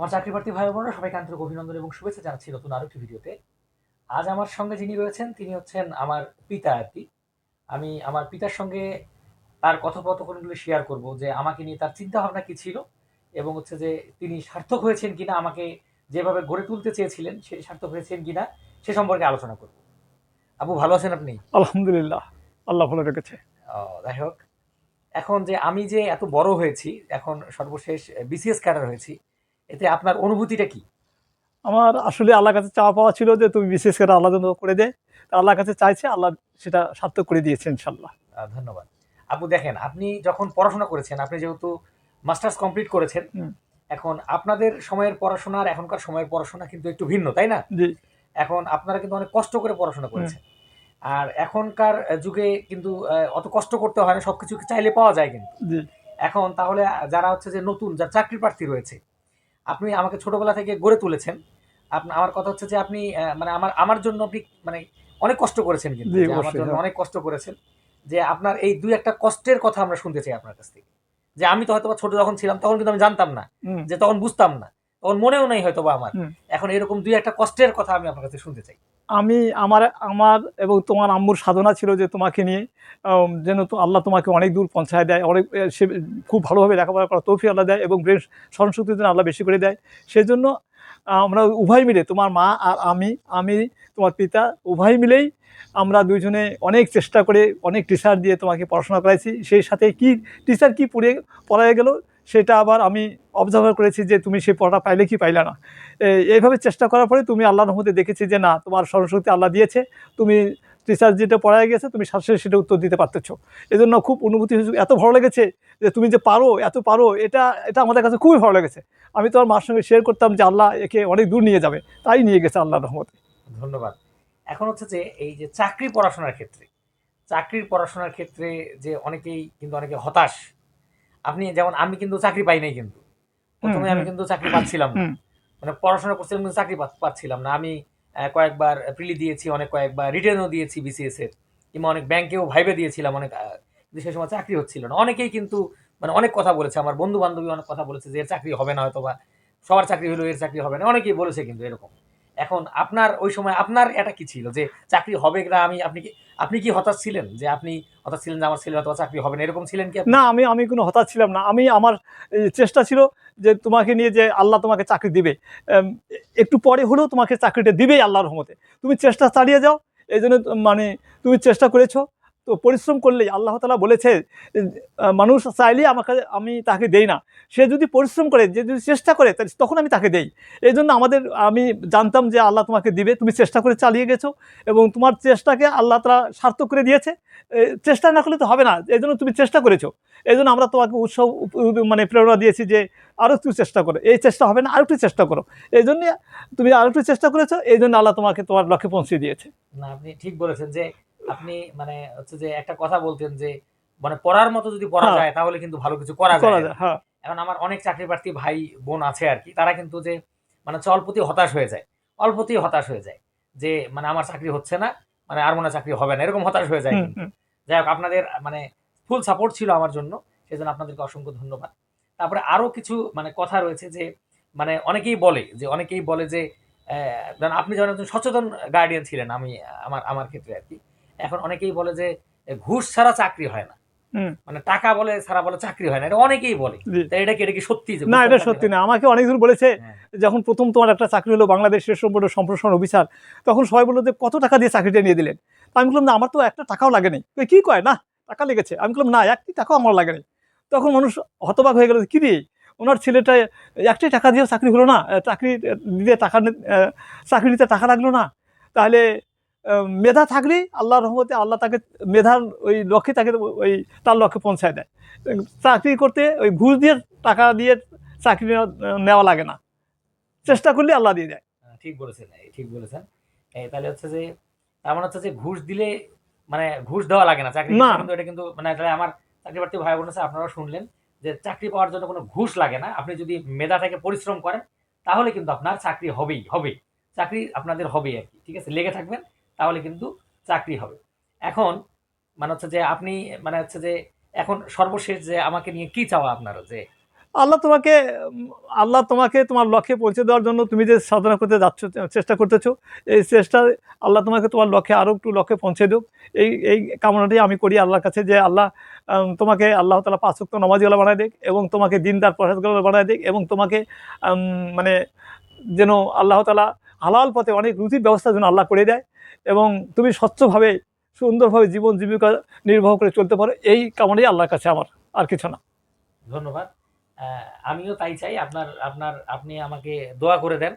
আমার চাকরি প্রার্থী ভাই বোনেরা সবাইকে আন্তরিক অভিনন্দন এবং শুভেচ্ছা জানাচ্ছি নতুন আরও একটি ভিডিওতে। আজ আমার সঙ্গে যিনি রয়েছেন তিনি হচ্ছেন আমার পিতা আর কি। আমি আমার পিতার সঙ্গে তার কথোপকথনগুলো শেয়ার করব যে আমাকে নিয়ে তার চিন্তা ভাবনা কি ছিল এবং হচ্ছে যে তিনি সার্থক হয়েছেন কিনা আমাকে যেভাবে গড়ে তুলতে চেয়েছিলেন সে সার্থক হয়েছেন কিনা সে সম্পর্কে আলোচনা করব। আবু ভালো আছেন আপনি? আলহামদুলিল্লাহ আল্লাহ ভালো রেখেছে। যাই হোক। এখন যে আমি যে এত বড় হয়েছি এখন সর্বশেষ বিসিএস ক্যাডার হয়েছি এতে আপনার অনুভূতিটা কি? আমার আসলে আল্লাহর কাছে চাওয়া পাওয়া ছিল যে তুমি বিশেষ করে আল্লাহ করে দে। তা আল্লাহর কাছে চাইছে আল্লাহ সেটা সার্থক করে দিয়েছে ইনশাল্লাহ ধন্যবাদ। আপু দেখেন আপনি যখন পড়াশোনা করেছেন আপনি যেহেতু মাস্টার্স কমপ্লিট করেছেন এখন আপনাদের সময়ের পড়াশোনা আর এখনকার সময়ের পড়াশোনা কিন্তু একটু ভিন্ন তাই না? এখন আপনারা কিন্তু অনেক কষ্ট করে পড়াশোনা করেছেন। আর এখনকার যুগে কিন্তু অত কষ্ট করতে হয় না সবকিছু চাইলে পাওয়া যায় কিন্তু। এখন তাহলে যারা হচ্ছে যে নতুন যারা চাকরি প্রার্থী রয়েছে আপনি আমাকে ছোটবেলা থেকে গড়ে তুলেছেন। আপনার আমার কথা হচ্ছে যে আপনি মানে আমার আমার জন্য আপনি মানে অনেক কষ্ট করেছেন কিন্তু আমার জন্য হ্যাঁ। অনেক কষ্ট করেছেন যে আপনার এই দুই একটা কষ্টের কথা আমরা শুনতে চাই আপনার কাছ থেকে। যে আমি তো হয়তো বা ছোট যখন ছিলাম তখন কিন্তু আমি জানতাম না যে তখন বুঝতাম না তখন মনেও নেই হয়তো বা আমার এখন এরকম দুই একটা কষ্টের কথা আমি আপনার কাছে শুনতে চাই। আমি আমার আমার এবং তোমার আম্মুর সাধনা ছিল যে তোমাকে নিয়ে যেন তো আল্লাহ তোমাকে অনেক দূর পৌঁছায় দেয়, অনেক সে খুব ভালোভাবে লেখাপড়া করা তৌফি আল্লাহ দেয় এবং ব্রেন স্মরণশক্তি যেন আল্লাহ বেশি করে দেয়। সেজন্য আমরা উভয় মিলে, তোমার মা আর আমি আমি, তোমার পিতা, উভয় মিলেই আমরা দুইজনে অনেক চেষ্টা করে, অনেক টিচার দিয়ে তোমাকে পড়াশোনা করাইছি। সেই সাথে কি টিচার কি পড়ে, পড়ায় গেল? সেটা আবার আমি অবজার্ভার করেছি যে তুমি সেই পড়াটা পাইলে কি পাইলে না। এইভাবে চেষ্টা করার পরে তুমি আল্লাহর রহমতে দেখেছি যে না, তোমার স্মরণশক্তি আল্লাহ দিয়েছে। তুমি টিচার যেটা পড়ায় গেছে, তুমি সাথে সেটা উত্তর দিতে পারতেছো। এই জন্য খুব অনুভূতি হয়েছে, এত ভালো লেগেছে যে তুমি যে পারো, এত পারো, এটা এটা আমাদের কাছে খুবই ভালো লেগেছে। আমি তোমার মার সঙ্গে শেয়ার করতাম যে আল্লাহ একে অনেক দূর নিয়ে যাবে, তাই নিয়ে গেছে আল্লাহর রহমতে। ধন্যবাদ। এখন হচ্ছে যে এই যে চাকরি পড়াশোনার ক্ষেত্রে, চাকরির পড়াশোনার ক্ষেত্রে যে অনেকেই, কিন্তু অনেকে হতাশ আপনি যেমন আমি কিন্তু চাকরি পাই নাই কিন্তু। প্রথমে আমি কিন্তু চাকরি পাচ্ছিলাম না। মানে পড়াশোনা করছিলাম কিন্তু চাকরি পাচ্ছিলাম না। আমি কয়েকবার প্রিলি দিয়েছি অনেক কয়েকবার রিটার্নও দিয়েছি বিসিএস এর। কিংবা অনেক ব্যাংকেও ভাইবে দিয়েছিলাম অনেক কিন্তু সেই সময় চাকরি হচ্ছিল না। অনেকেই কিন্তু মানে অনেক কথা বলেছে। আমার বন্ধু বান্ধবী অনেক কথা বলেছে যে এর চাকরি হবে না হয়তো বা সবার চাকরি হলো এর চাকরি হবে না। অনেকেই বলেছে কিন্তু এরকম। এখন আপনার ওই সময় আপনার এটা কি ছিল? যে চাকরি হবে না আমি আপনি কি আপনি কি হতাশ ছিলেন? যে আপনি হতাশ ছিলেন যে আমার ছেলে হয়তো চাকরি হবে না, এরকম ছিলেন কি না, আমি আমি কোনো হতাশ ছিলাম না। আমি, আমার চেষ্টা ছিল যে তোমাকে নিয়ে যে আল্লাহ তোমাকে চাকরি দিবে। একটু পরে হলেও তোমাকে চাকরিটা দিবেই আল্লাহর রহমতে। তুমি চেষ্টা চালিয়ে যাও। এই জন্য মানে তুমি চেষ্টা করেছ। তো পরিশ্রম করলেই আল্লাহ তালা বলেছে মানুষ চাইলেই আমাকে, আমি তাকে দেই না। সে যদি পরিশ্রম করে, যে যদি চেষ্টা করে তখন আমি তাকে দেই। এই জন্য আমাদের, আমি জানতাম যে আল্লাহ তোমাকে দিবে, তুমি চেষ্টা করে চালিয়ে গেছো এবং তোমার চেষ্টাকে আল্লাহ তালা সার্থক করে দিয়েছে। চেষ্টা না করলে তো হবে না এই জন্য তুমি চেষ্টা করেছ। এই জন্য আমরা তোমাকে উৎসব মানে প্রেরণা দিয়েছি যে আরও একটু চেষ্টা করো। এই চেষ্টা হবে না আরও একটু চেষ্টা করো। এই জন্য তুমি আরও একটু চেষ্টা করেছ এই জন্য আল্লাহ তোমাকে তোমার লক্ষ্যে পৌঁছে দিয়েছে। না, আপনি ঠিক বলেছেন যে আপনি মানে হচ্ছে যে একটা কথা বলতেন যে মানে পড়ার মতো যদি পড়া হ্যাঁ। যায় তাহলে কিন্তু ভালো কিছু করা যায়। হ্যাঁ। এখন আমার অনেক চাকরি প্রার্থী ভাই বোন আছে আর কি তারা কিন্তু যে মানে হচ্ছে অল্পতেই হতাশ হয়ে যায়। অল্পতেই হতাশ হয়ে যায় যে মানে আমার চাকরি হচ্ছে না মানে আর মনে চাকরি হবে না এরকম হতাশ হয়ে যায়। যাই হোক আপনাদের মানে ফুল সাপোর্ট ছিল আমার জন্য সেই জন্য আপনাদেরকে অসংখ্য ধন্যবাদ। তারপরে আরও কিছু মানে কথা রয়েছে যে মানে অনেকেই বলে যে অনেকেই বলে যে আহ, আপনি যেমন একজন সচেতন গার্ডিয়ান ছিলেন আমি আমার আমার ক্ষেত্রে আর কি। এখন অনেকেই বলে যে ঘুষ ছাড়া চাকরি হয় না। মানে টাকা বলে ছাড়া বলে চাকরি হয় না এটা অনেকেই বলে। এটা কি এটা কি সত্যি না এটা সত্যি না। আমাকে অনেকজন বলেছে হ্যাঁ। যখন প্রথম তোমার একটা চাকরি হলো বাংলাদেশ শেষ সম্পর্ক সম্প্রসারণ অফিসার তখন সবাই বলল যে কত টাকা দিয়ে চাকরিটা নিয়ে দিলেন? আমি বললাম না আমার তো একটা টাকাও লাগেনি কই, কি কয়? না টাকা লেগেছে। আমি বললাম না একটি টাকাও আমার লাগেনি তখন মানুষ হতবাক হয়ে গেল কি রে ওনার ছেলেটা একটাই টাকা দিয়েও চাকরি হলো না চাকরি দিয়ে টাকা চাকরি নিতে টাকা লাগল না। তাহলে মেধা থাকলেই আল্লাহর রহমতে আল্লাহ তাকে মেধার ওই লক্ষ্যে তাকে ওই তার লক্ষ্যে পৌঁছায় দেয়। চাকরি করতে ওই ঘুষ দিয়ে টাকা দিয়ে চাকরি নেওয়া- লাগে না। চেষ্টা করলে আল্লাহ দিয়ে দেয়। হ্যাঁ, ঠিক বলেছেন ঠিক বলেছেন। তাহলে হচ্ছে যে তার মানে হচ্ছে যে ঘুষ দিলে মানে ঘুষ দেওয়া লাগে না চাকরি না। কিন্তু এটা কিন্তু মানে তাহলে আমার চাকরি প্রার্থী ভাই বোন আছে আপনারা শুনলেন যে চাকরি পাওয়ার জন্য কোনো ঘুষ লাগে না। আপনি যদি মেধা থেকে পরিশ্রম করেন তাহলে কিন্তু আপনার চাকরি হবেই হবে চাকরি আপনাদের হবেই আর কি ঠিক আছে? লেগে থাকবেন। তাহলে কিন্তু চাকরি হবে। এখন মানে হচ্ছে যে আপনি মানে হচ্ছে যে এখন সর্বশেষ যে আমাকে নিয়ে কি চাওয়া আপনার যে? আল্লাহ তোমাকে আল্লাহ তোমাকে তোমার লক্ষ্যে পৌঁছে দেওয়ার জন্য তুমি যে সাধনা করতে যাচ্ছ, চেষ্টা করতেছো, এই চেষ্টা আল্লাহ তোমাকে তোমার লক্ষ্যে আরও একটু লক্ষ্যে পৌঁছে দেব এই এই কামনাটাই আমি করি আল্লাহর কাছে যে আল্লাহ তোমাকে আল্লাহ তালা পাঁচক্ত নমাজিওয়ালা বানায় দেখ এবং তোমাকে দিনদার প্রসাদগুলো বানায় দেখ এবং তোমাকে মানে যেন আল্লাহ তালা হালাল পথে অনেক রুচির ব্যবস্থা যেন আল্লাহ করে দেয় এবং তুমি স্বচ্ছভাবে সুন্দরভাবে জীবন জীবিকা নির্বাহ করে চলতে পারো। এই কামনাই আল্লাহর কাছে আমার আর কিছু না। ধন্যবাদ। আমিও তাই চাই আপনার আপনার আপনি আমাকে দোয়া করে দেন।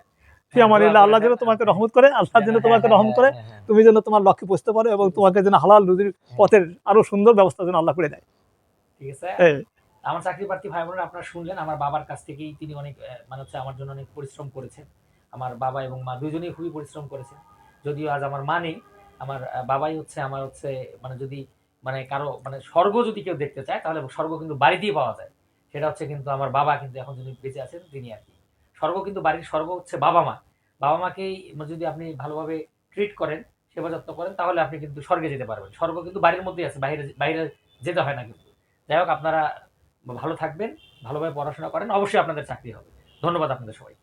দোয়া করে আল্লাহ যেন তোমাকে রহমত করে আল্লাহ যেন হ্যাঁ, তোমাকে হ্যাঁ, রহমত করে হ্যাঁ, হ্যাঁ, তুমি যেন তোমার লক্ষ্যে পৌঁছতে পারো এবং তোমাকে যেন হালাল রুজির পথের আরও সুন্দর ব্যবস্থা যেন আল্লাহ করে দেয়। ঠিক আছে? আমার চাকরি প্রার্থী ভাই বোনেরা আপনারা শুনলেন আমার বাবার কাছ থেকেই তিনি অনেক মানে হচ্ছে আমার জন্য অনেক পরিশ্রম করেছেন। আমার বাবা এবং মা দুজনেই খুবই পরিশ্রম করেছেন। যদিও আজ আমার মা নেই, আমার বাবাই হচ্ছে, আমার হচ্ছে মানে যদি মানে কারও মানে স্বর্গ যদি কেউ দেখতে চায়, তাহলে স্বর্গ কিন্তু বাড়িতেই পাওয়া যায়। সেটা হচ্ছে কিন্তু আমার বাবা কিন্তু এখন যিনি বেঁচে আছেন, তিনি আর কি। স্বর্গ কিন্তু বাড়ির স্বর্গ হচ্ছে বাবা মা। বাবা মাকেই যদি আপনি ভালোভাবে ট্রিট করেন, সেবা যত্ন করেন, তাহলে আপনি কিন্তু স্বর্গে যেতে পারবেন। স্বর্গ কিন্তু বাড়ির মধ্যেই আছে বাইরে বাইরে যেতে হয় না কিন্তু। যাই হোক, আপনারা ভালো থাকবেন, ভালোভাবে পড়াশোনা করেন, অবশ্যই আপনাদের চাকরি হবে। ধন্যবাদ আপনাদের সবাই